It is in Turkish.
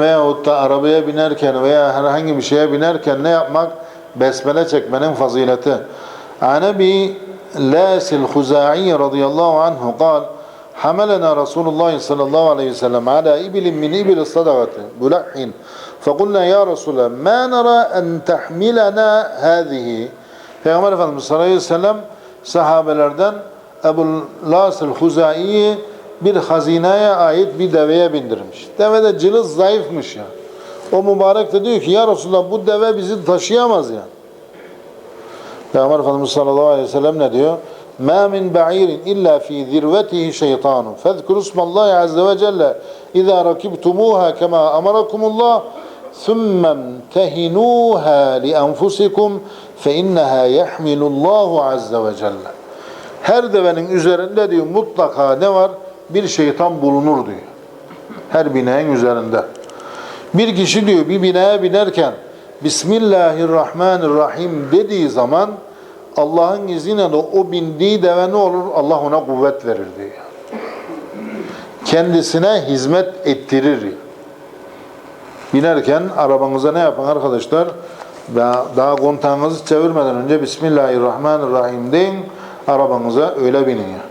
Veyahut da arabaya binerken veya herhangi bir şeye binerken ne yapmak? Besmele çekmenin fazileti. Anebi Lasil Huza'i radıyallahu anhu قال حملنا رسول الله صلى الله عليه وسلم على إبل من إبل الصدقة بلح فقلنا يا رسول الله ما نرى أن تحملنا هذه Peygamber Efendimiz sallallahu aleyhi ve sellem sahabelerden Ebu Las el-Huzai'yi bir hazineye ait bir deveye bindirmiş. Deve de cılız zayıfmış ya. O mübarek de diyor ki ya Resulallah bu deve bizi taşıyamaz ya. Peygamber Efendimiz sallallahu aleyhi ve sellem ne diyor? مَا مِنْ بَعِيرٍ إِلَّا ف۪ي ذِرْوَتِهِ شَيْطَانٌ فَذْكُرُ اسْمَ اللّٰهِ عَزَّ وَجَلَّ اِذَا رَكِبْتُمُوهَا كَمَا أَمَرَكُمُ اللّٰهِ ثُمَّ امْتَهِنُوهَا لِأَنْفُسِكُمْ فَاِنَّهَا يَحْمِلُ اللّٰهُ عَزَّ وَجَلَّ Her devenin üzerinde diyor mutlaka ne var? Bir şeytan bulunur diyor. Her bineğin üzerinde. Bir kişi diyor bir binaya binerken Bismillahirrahmanirrahim dediği zaman Allah'ın izniyle de o bindiği deve ne olur? Allah ona kuvvet verir diyor. Kendisine hizmet ettirir. Binerken arabanıza ne yapın arkadaşlar? Daha, daha kontağınızı çevirmeden önce Bismillahirrahmanirrahim deyin. Arabanıza öyle binin ya.